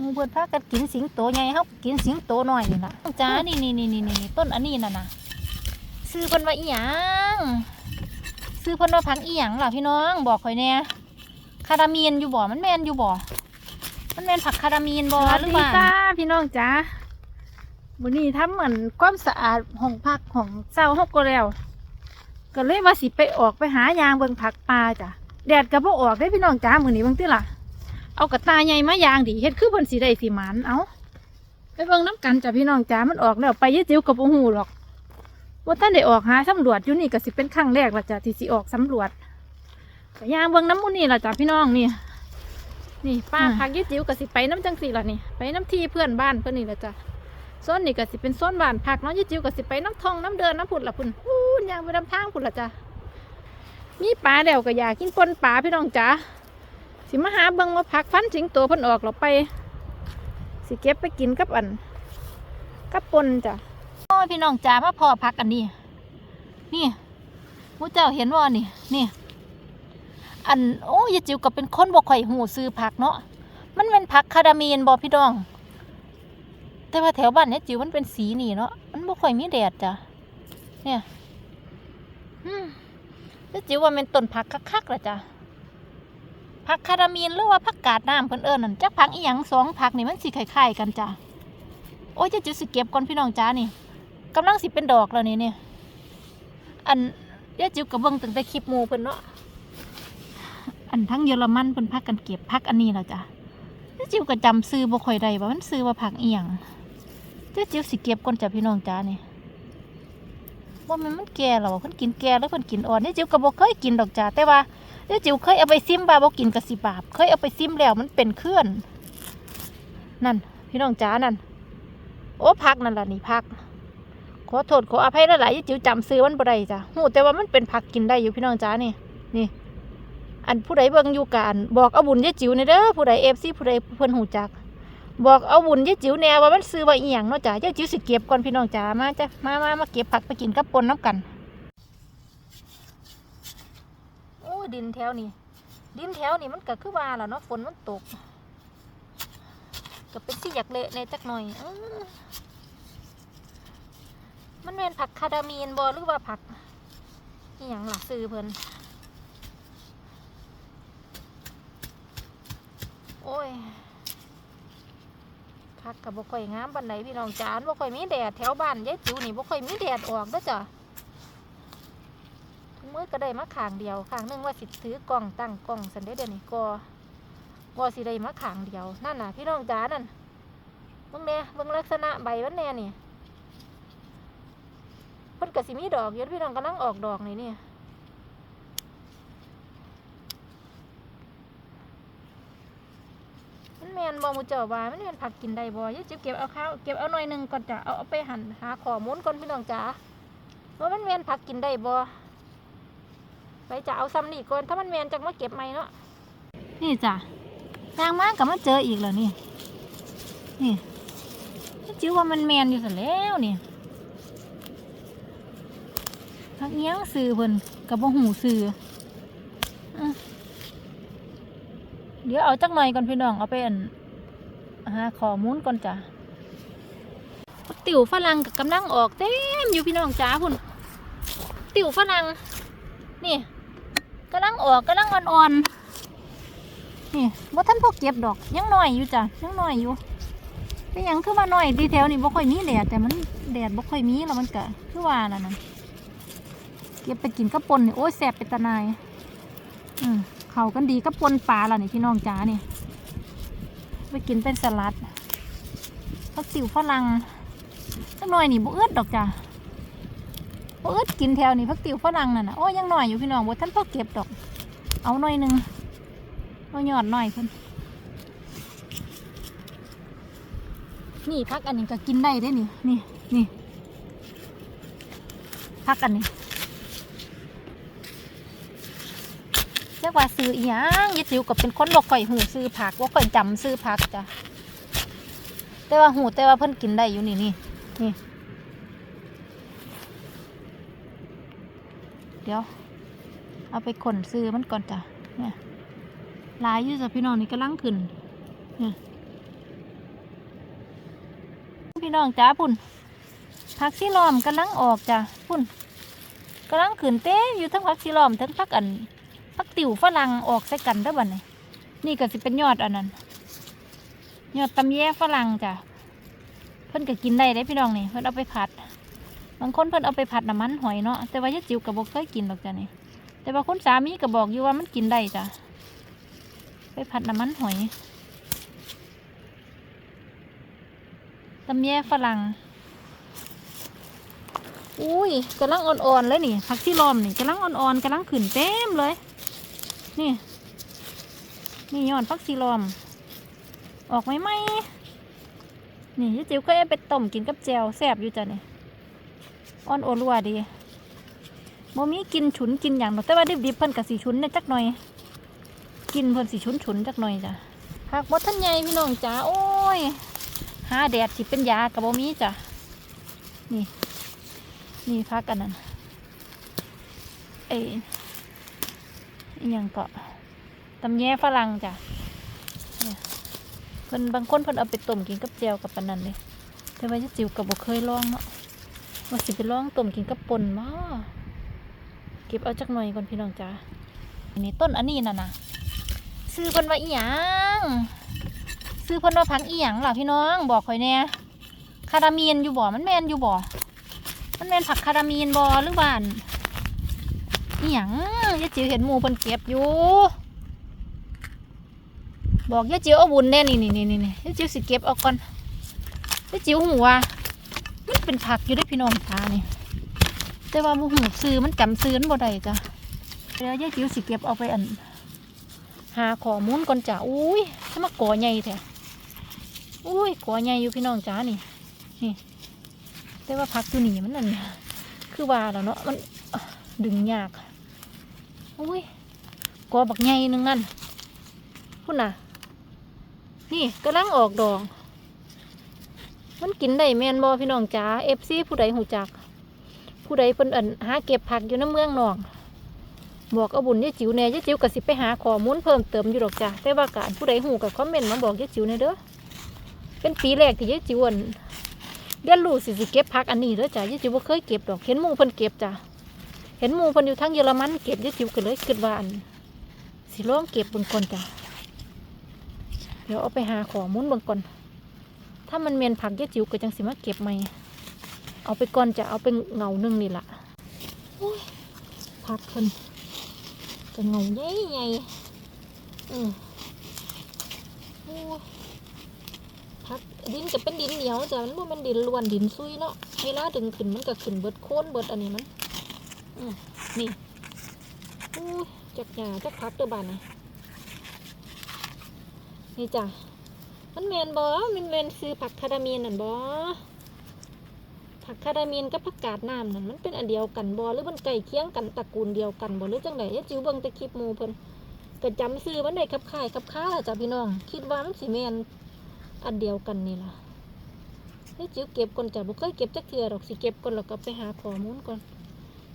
มูเพิ่นพากันกินสิงโตใหญ่เฮากินสิงโตน้อยนี่ล่ะจ้านี่นี่นี่นี่นี่ต้นอันนี้น่ะนะซื้อเพิ่นว่าอีหยังซื้อเพิ่นว่าผักอีหยังล่ะพี่น้องบอกข่อยแน่คาราเมียนอยู่บ่มันแมนอยู่บ่มันแมนผักคาราเมียนบ่หรือว่าจ้าพี่น้องจ้าวันนี้ทำเหมือนความสะอาดห้องพักของเศร้าฮกก็แล้ว ก็เลยว่าสิไปออกไปหายางเบิ่งผักปลาจ้ะแดดก็บ่ออกได้พี่น้องจ้ามื้อนี้เบิ่งติล่ะ เอากระตาใหญ่มายางดิเฮ็ดคือเพิ่นสิได้สิหมันเอาไปเบิ่งน้ำกันจ้ะพี่น้องจ้ามันออกแล้วไปยะจิ๋วก็บ่ฮู้หรอกว่าท่านได้ออกหาสำรวจอยู่นี่ก็สิเป็นครั้งแรกละจ้ะที่สิออกสำรวจก็ยางเบิ่งน้ำมูนี่ละจ้ะพี่น้องนี่นี่ป้าพักยะจิ๋วก็สิไปน้ำจังสีละนี่ไปน้ำที่เพื่อนบ้านเพิ่นนี่ละจ้ะโซนนี่ก็สิเป็นโซนบ้านพักน้องยะจิ๋วก็สิไปน้ำทองน้ำเดินน้ำผุดละพุ่นพูนยางไปน้ำทางพุ่นละจ้ะมีปลาแล้วก็อยากกินปนปลาพี่น้องจ้า สิมาหาเบิ่งว่าพักฟันสิงโตเพิ่นออกเราไป สิเก็บไปกินกับอันกับปนจ้ะโอ้ยพี่น้องจ๋ามาพอพักอันนี้ นี่มูเจ้าเห็นว่านี่นี่ อันโอ้ยจิ๋วก็เป็นคนบ่ค่อยหูซื้อผักเนาะมันเป็นผักคารามีนบ่พี่น้อง แต่ว่าแถวบ้านเนี่ยจิ๋วมันเป็นสีนี่เนาะมันบ่ค่อยมีแดดจ้ะเนี่ยอืมแล้วจิ๋วว่ามันต้นผักคักๆละจ้ะ ผักคาราเมีนหรือว่าผักกาดน้ำเพิ่นเอิ้นนั่นจักผักอีหยังสองผักนี่มันสิคล้ายๆกันจ้ะโอ้ยจะจิ๋วสิเก็บก่อนพี่น้องจ้านี่กำลังสิเป็นดอกแล้วนี่เนี่ยอันเดี๋ยวจิ๋วกับเบิ่งตั้งแต่คลิปมูเพิ่นเนาะอันทั้งเยอรมันเพิ่นพักกันเก็บพักอันนี้แล้วจ้ะเดี๋ยวจิ๋วก็จำซื้อบ่ค่อยได้ว่ามันซื้อว่าผักอีหยังเดี๋ยวจิ๋วสิเก็บก่อนจ้ะพี่น้องจ้านี่ ว่ามันมันแก่แล้วเพิ่นกินแก่แล้วเพิ่นกินอ่อนเดี๋ยจิ๋วก็บ่เคยกินดอกจ้าแต่ว่าเดี๋ยจิ๋วเคยเอาไปซิมบาบ่กินกะสิบาปเคยเอาไปซิมแล้วมันเป็นเคลื่อน นั่น พี่น้องจ้านั่น โอ้พักนั่นล่ะนี่พัก ขอโทษขออภัยหลายๆที่จิ๋วจำซื้อมันบ่ได้จ้ะหูแต่ว่ามันเป็นผักกินได้อยู่พี่น้องจ้านี่นี่อันผู้ใดเบิ่งอยู่กันบอกเอาบุญยายจิ๋วในเด้อผู้ใดเอฟซีผู้ใดเพิ่นหูจัก บอกเอาบุญยายจิ๋วแน่ว่ามันซื้อว่าอีหยังเนาะจ้ะยายจิ๋วสิเก็บก่อนพี่น้องจ้ามาจ้ะมามามาเก็บผักไปกินกับปนน้ำกันโอ้ดินแถวนี้ดินแถวนี้มันก็คือว่าแล่ะเนาะฝนมันตกก็เป็นสิอยากเละในจักหน่อยอมันเป็นผักคาดามีนบอหรือว่าผักอหย่างหลักซื้อเพิ่นโอ้ยักกับบ่ค่อยงามบันไดพี่น้องจานบ่ค่อยมีแดดแถวบ้านยายจิ๋วนี่บ่ค่อยมีแดดออกเด้อจ้ะทุกมื้อก็ได้มาขางเดียวขางหนึงว่าสิซื้อกล้องตั้งกล้องสันเด้เดี๋ยวนี้ก็ว่าสิได้มาขางเดียวนั่นน่ะพี่น้องจานั่นเบิ่งแน่เบิ่งลักษณะใบมันแน่นี่เพิ่นก็สิมีดอกอยู่พี่น้องกำลังออกดอกนี่นี่ มันแมนบ่หมูเจ้าว่ามันแมนผักกินได้บ่อย่าจิบเก็บเอาข้าวเก็บเอาหน่อยหนึ่งก่อนจ้ะเอาเอาไปหั่นหาข้อมูลก่อนพี่น้องจ๋าว่ามันแมนผักกินได้บ่ไปจะเอาซ้ำนี่ก่อนถ้ามันแมนจังมาเก็บใหม่เนาะนี่จ้ะยางมากกับมาเจออีกแล้วนี่นี่จิ้วว่ามันแมนอยู่สันแล้วนี่พักเงี้ยงซื้อเพิ่นกับบ่หูซื้ออะ เดี๋ยวเอาจักหน่อยก่อนพี่น้องเอาไปอันหาข้อมูลก่อนจ้ะติ๋วฝรั่งกับกำลังออกเต็มอยู่พี่น้องจ้าพุ่นติ๋วฝรั่งนี่กำลังออกกำลังอ่อนๆนี่บ่าท่านพอเก็บดอกยังหน้อยอยู่จ้ะยังหน้อยอยู่เป็นหยังคือว่าหน้อยดีแถวนี่บ่ค่อยมีแดดแต่มันแดดบ่ค่อยมีแล้วมันก็คือว่านั่นน่ะเก็บไปกินกับปนนี่โอ้ยแซ่บเป็นตะนายอืม เข้ากันดีกับปนปลาล่ะนี่พี่น้องจ๋านี่ไปกินเป็นสลัดผักติ๋วฝรั่งจักหน่อยนี่บ่เอื้ดดอกจ้ะบ่เอื้ดกินแถวนี่ผักติ๋วฝรั่งนั่นนะโอ้ยยังน้อยอยู่พี่น้องบ่ท่านพอเก็บดอก เอาหน่อยหนึงเอาหยอดหน่อยคุณนี่พักอันนี้ก็กินได้ได้นี่นี่นี่พักอันนี้เรียก ว่าซื้ออีหยังยายจิ๋วก็เป็นคนบอกข่อยหูซื้อผักว่าข่อยจำซื้อผักจ้ะแต่ว่าหูแต่ว่าเพิ่นกินได้อยู่นี่นี่นี่ เดี๋ยว เอาไปขนซื้อมันก่อนจ้ะเนี่ยลายยู่จ้ะพี่น้องนี่กำลังขึ้นเนี่ยพี่น้องจ้าพุ่นผักซีล้อมกำลังออกจ้ะพุ่นกำลังขืนเต้อยู่ทั้งผักซีล้อมทั้งผักอัน ผักติ๋วฝรั่งออกใส่กันได้อบัดนี้นี่ก็สิเป็นยอดอันนั้น ยอดตำแย่ฝรั่งจ้ะเพิ่นก็กินได้ได้พี่น้องนี่เพิ่นเอาไปผัด บางคนเพิ่นเอาไปผัดน้ำมันหอยเนาะแต่ว่ายายจิ๋วก็บ่เคยกินหรอกจ้ะนี่แต่ว่าคุณสามีก็บอกอยู่ว่ามันกินได้จ้ะไปผัดน้ำมันหอยตำแย่ฝรั่งอุ้ยกำลังอ่อนๆเลยนี่ผักที่ล้อมนี่กำลังอ่อนๆกำลังขึ้นเต็มเลย นี่ นี่ยอดผักซีลอม ออกไหมไหมนี่ยายจิ๋วก็เอาไปต้มกินกับแจวแซ่บอยู่จ้ะนี่อ่อนโอรัวดีโมมีกินฉุนกินอย่างแต่ว่าดิบๆเพิ่นกับสีฉุนเนี่ยจักหน่อย กินเพิ่นสีฉุนฉุนจักหน่อยจ้ะผักบดท่านใหญ่พี่น้องจ้าโอ้ยหาแดดสิเป็นยากับโมมีจ้ะนี่นี่พักกันนั่นเอ้ อหยังเกาะตำแยฝรั่งจ้ะเพิ่นบางคนเพิ่นเอาไปต้มกินกับแจวกับปานนั้นเลยแต่ว่าจะจิ๋วกับบ่เคยลองเนาะว่าสิไปลองต้มกินกับป่นมาเก็บเอาจักหน่อยก่อนพี่น้องจ้าอันนี้ต้นอันนี้น่ะนะซื้อเพิ่นว่าอีหยังซื้อเพิ่นว่าพักอีหยังล่ะพี่น้องบอกข่อยแน่คาราเมีนอยู่บ่มันแมนอยู่บ่มันเป็นผักคารามีนบอหรือบ้าน อหย่างยายจิ๋วเห็นหมูเพิ่นเก็บอยู่ บอกยายจิ๋วเอาบุญแน่นี่นี่นี่นี่ยายจิ๋วสิเก็บเอาก่อนยายจิ๋วหูว่ามันเป็นผักอยู่ได้พี่น้องตานี่แต่ว่าบุหูซื้อมันจำซื้อมันบ่ได้จ้ะเดี๋ยวยายจิ๋วสิเก็บเอาไปอัน หาข้อมูลก่อนจ้ะอุ้ยถ้ามาก่อใหญ่แท้อุ้ยก่อใหญ่อยู่พี่น้องจ้านี่นี่แต่ว่าพักอยู่นี่มันนั่นคือว่าแล้วเนาะมันดึงยาก อุ้ยกอบักใหญ่หนึงนั่นพุ่นน่ะ นี่กำลังออกดอก มันกินได้แมนบอพี่น้องจ๋าเอฟซีผู้ใดหูจัก ผู้ใดเพิ่นอันหาเก็บผักอยู่ในเมืองนองบอกเอาบุญยายจิ๋วแน่ยายจิ๋วก็สิไปหาข้อมูลเพิ่มเติมอยู่ดอกจ้ะแต่ว่าการผู้ใดหูกับคอมเมนต์มาบอกยาจิ๋วในอยเด้อเป็นปีแรกที่ยาจิ๋วเรียนรู้สิสิเก็บผักอันนี้เด้อจ้ะยาจิ๋วบ่เคยเก็บดอกเห็นมูเพิ่นเก็บจ้ะ เห็นหมูเพิ่นอยู่ทั้งเยอรมันเก็บยายจิ๋วก็เลยคิดว่าอันสิลองเก็บบิ่งก่อนจ้ะเดี๋ยวเอาไปหาข้อมูลเบิ่งก่อนถ้ามันเมียนผักยายจิ๋วก็จังสิมาเก็บใหม่เอาไปก่อนจะเอาไปเงาหนึ่งนี่ละผักเพิ่นจะเงาใหญ่ๆอือโอ้ยพักดินจะเป็นดินเหนียวจ้ะมันบ่มันดินล้วนดินซุยเนาะเวลาดึงขึ้นมันก็ขึ้นเบิดโคนเบิดอันนี้มัน นี่จักหญ้าจักพักเด้อบานนี่นี่จ้ะมันแมนบ่มันแมนซื้อผักคารามีนนั่นบ่ผักคารามีนกับผักกาดน้ำนั่นมันเป็นอันเดียวกันบ่หรือมันใกล้เคียงกันตระกูลเดียวกันบ่หรือจังไดยายจิ๋วเบิ่งต่คลิปมูเพิ่นก็จำซื้อมันได้คับค่ายคับค้าจ้ะพี่น้อง คิดว่ามันสิแมนอันเดียวกันนี่ล่ะนี่จิ๋วเก็บก่อนจ้ะบ่เคยเก็บจักเทื่อดอกสิเก็บก่อนแล้วก็ไปหาข้อมูลก่อน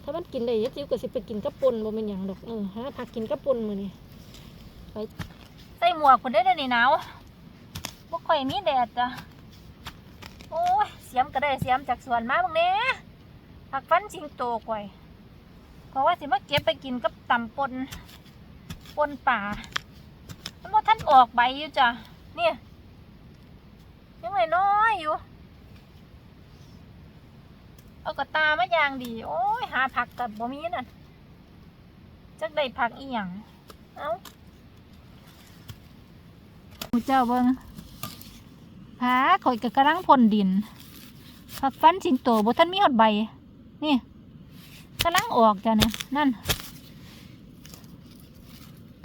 ถ้ามันกินได้ยจิ๋วก็สิไปกินกับปนบ่แม่นหยังดอกเออหาผักกินกับปนมือนี้ไปใส่หมวกพุ่นได้อเดี๋ยวนี้หนาวบ่ค่อยมีแดดจ้ะโอ้ยเสียมก็ได้เสียมจากสวนมาบังแหน่ผักฟันสิงโตก่อยเพราะว่าสิมาเก็บไปกินกับตำปนปนป่ามันบ่ทันออกใบอยู่จ้ะเนี่ยยังไงน้อยอยู่ เอากระตามาอย่างดี โอ้ยหาผักกับบ่มีนั่นจักได้ผักอีหยังเอาหูเจ้าเบิงผาข่อยกะกระลังพ่นดิน ผักฟันสิงโตบ่ท่านมีหอดใบ นี่กำลังออกจ้ะเนี่ยนั่น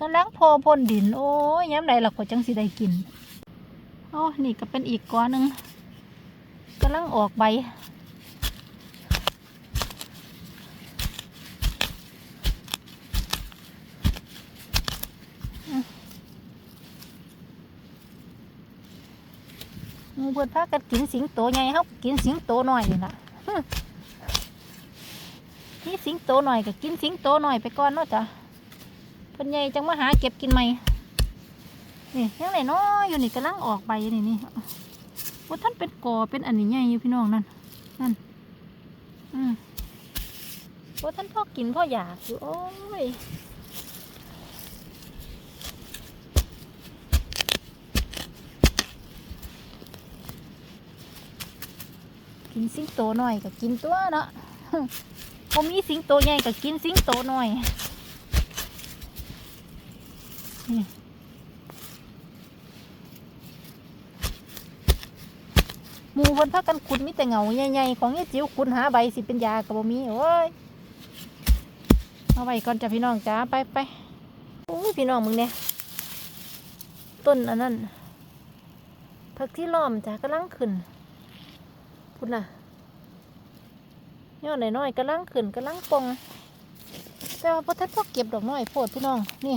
กำลังโพพ่นดิน โอ้ยย้ำใดล่ะข่อยจังสิได้กิน โอ้ นี่ก็เป็นอีกก้อนหนึ่งกำลังออกใบ มูเพิ่นพากันกินสิงโตใหญ่เฮากินสิงโตน้อยนี่ล่ะนี่สิงโตหน่อยก็กินสิงโตหน่อยไปก่อนเนาะจ้ะเพิ่นใหญ่จังมาหาเก็บกินใหม่นี่ยังไหนน้ออยู่นี่กำลังออกใบนี่นี่ว่าท่านเป็นกอเป็นอันนี้ใหญ่อยู่พี่น้องนั่นนั่นอืมว่าท่านพ่อกินพ่ออยากอยู่โอ้ย กินสิงโตหน่อยก็กินตัวเนาะพอมีสิงโตใหญ่ก็กินสิงโตหน่อยนี่หมูคนพักกันขุดมีแต่เงาใหญ่ๆของยายจิ๋วขุดหาใบสิเป็นยากับบ่มีโอ้ยเอาไว้ก่อนจ้ะพี่น้องจ้าไปไปโอ้ยพี่น้องมึงเนี่ยต้นอันนั้นผักที่ล้อมจ้ะกำลังขึ้น พุ่นน่ะยอดน้อยๆกำลังขึ้นกำลังปองแต่ว่าพอทัดพอเก็บดอกน้อยโพดพี่น้องนี่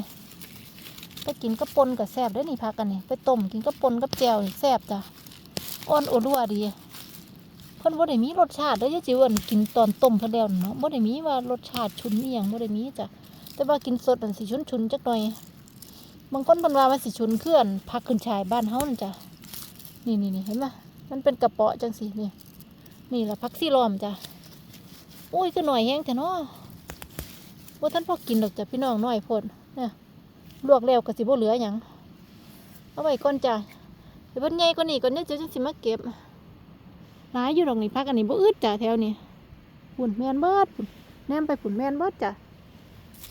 ไปกินกระปนกับแซบได้นี่พากันนี่ไปต้มกินกระปนกับแจวแซบจ้ะอ่อนอดัวดีเพิ่นบ่ได้มีรสชาติเด้อยาจิ๋วอันกินตอนต้มเพิ่นแล้วเนาะบ่ได้มีว่ารสชาติชุนอีหยังบ่ได้มีจ้ะแต่ว่ากินสดอันสิชุนๆจักหน่อยบางคนเพิ่นว่ามันสิชุนเคลื่อนผักขึ้นชายบ้านเฮานั่นจ้ะนี่ๆๆเห็นไหมมันเป็นกระเปาะจังสินี่ นี่ละผักซี่ล้อมจ้ะโอ้ยก็หน่อยแห้งแต่นาะว่าท่านพ่อกินดอกจ้ะพี่น้องหน่อยพดเนี่ยลวกแล้วก็สิบ่เหลือหยังเอาไว้ก่อนจ้ะเดี๋ยวเพิ่นใหญ่กว่านี้ก่อนเนี่ยเจะจังสิมาเก็บหลายอยู่ดอกนี่พักอันนี้บ่อึดจ้ะแถวนี้ฝุ่นแมนเบิดฝุ่นแนมไปฝุ่นแมนเบิดจ้ะ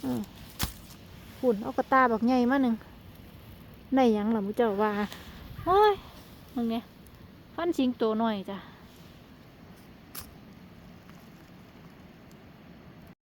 อืมฝุ่นเอากระตาบอกใหญ่มาหนึ่งในยังล่ะมุเจ้าว่าโอ้ยมึงเนี่ยฟันสิงโตหน่อยจ้ะ